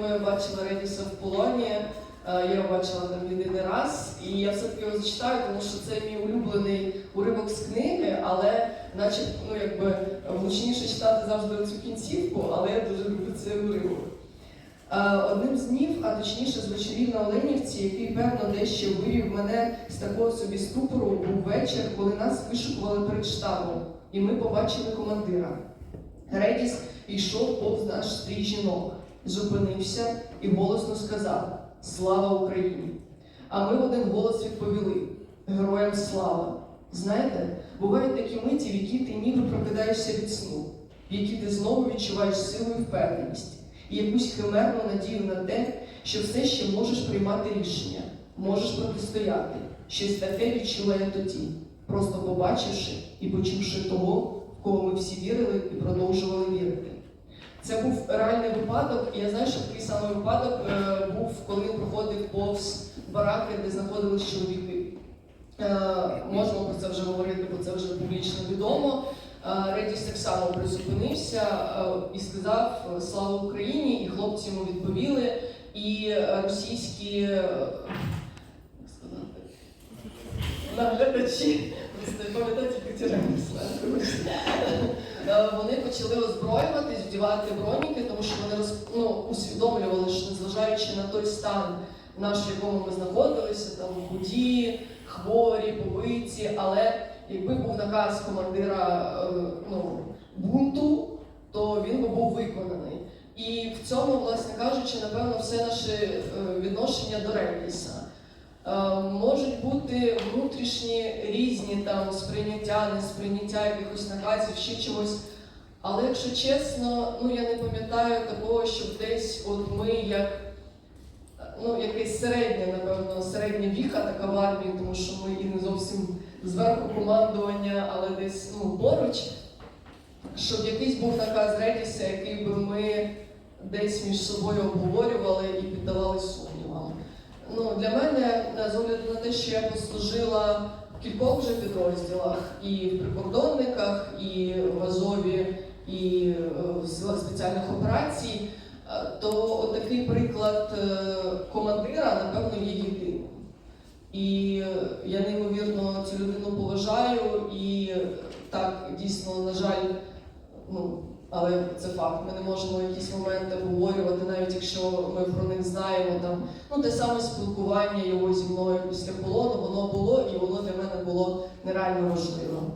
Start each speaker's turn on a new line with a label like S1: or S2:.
S1: тому я бачила Редіса в полоні. Е, Я його бачила там єдиний раз, і я все-таки його зачитаю, тому що це мій улюблений уривок з книги, але наче ну якби гучніше читати завжди цю кінцівку, але я дуже люблю цей уривок. Е, Одним з днів, а точніше з вечорів на Оленівці, який певно дещо вивів мене з такого собі ступору, був вечір, коли нас вишукували перед штабом, і ми побачили командира. Редіс йшов повз наш стрій жінок, зупинився і голосно сказав Слава Україні! А ми в один голос відповіли Героям слава! Знаєте, бувають такі миті, в які ти ніби прокидаєшся від сну, в які ти знову відчуваєш силу і впевненість, і якусь химерну надію на те, що все ще можеш приймати рішення, можеш протистояти. Щось таке відчула я тоді, просто побачивши і почувши того, в кого ми всі вірили і продовжували вірити. Це був реальний випадок, і я знаю, що такий самий випадок е, був, коли проходив повз бараки, де знаходились чоловіки. Е, можемо про це вже говорити, бо це вже публічно відомо. Е, Редіс так само призупинився е, і сказав е, Слава Україні! І хлопці йому відповіли. І е, російські е, як наглядачі, просто я пам'ятаю тільки ті Вони почали озброюватись, вдівати броніки, тому що вони роз, ну, усвідомлювали, що незважаючи на той стан, наш, в якому ми знаходилися, там худі, хворі, побиті, але якби був наказ командира е, ну, бунту, то він би був виконаний. І в цьому, власне кажучи, напевно, все наше е, відношення до Редіса. Е, Можуть бути внутрішні різні там сприйняття, несприйняття якихось наказів, ще чогось. Але якщо чесно, ну я не пам'ятаю такого, щоб десь от ми як ну, якесь середнє, напевно, середня віха така в армії, тому що ми і не зовсім зверху командування, але десь ну, поруч, щоб якийсь був наказ Редіса, який би ми десь між собою обговорювали і піддавали сумнівам. Ну, для мене, е, з огляду на те, що я послужила в кількох вже підрозділах, і в прикордонниках, і в Азові, і е, в силах спеціальних операцій, е, то такий приклад е, командира, напевно, є єдиним. І я неймовірно цю людину поважаю, і так дійсно, на жаль, ну. Але це факт. Ми не можемо якісь моменти обговорювати, навіть якщо ми про них знаємо. Там ну те саме спілкування його зі мною після полону, воно було і воно для мене було нереально важливим.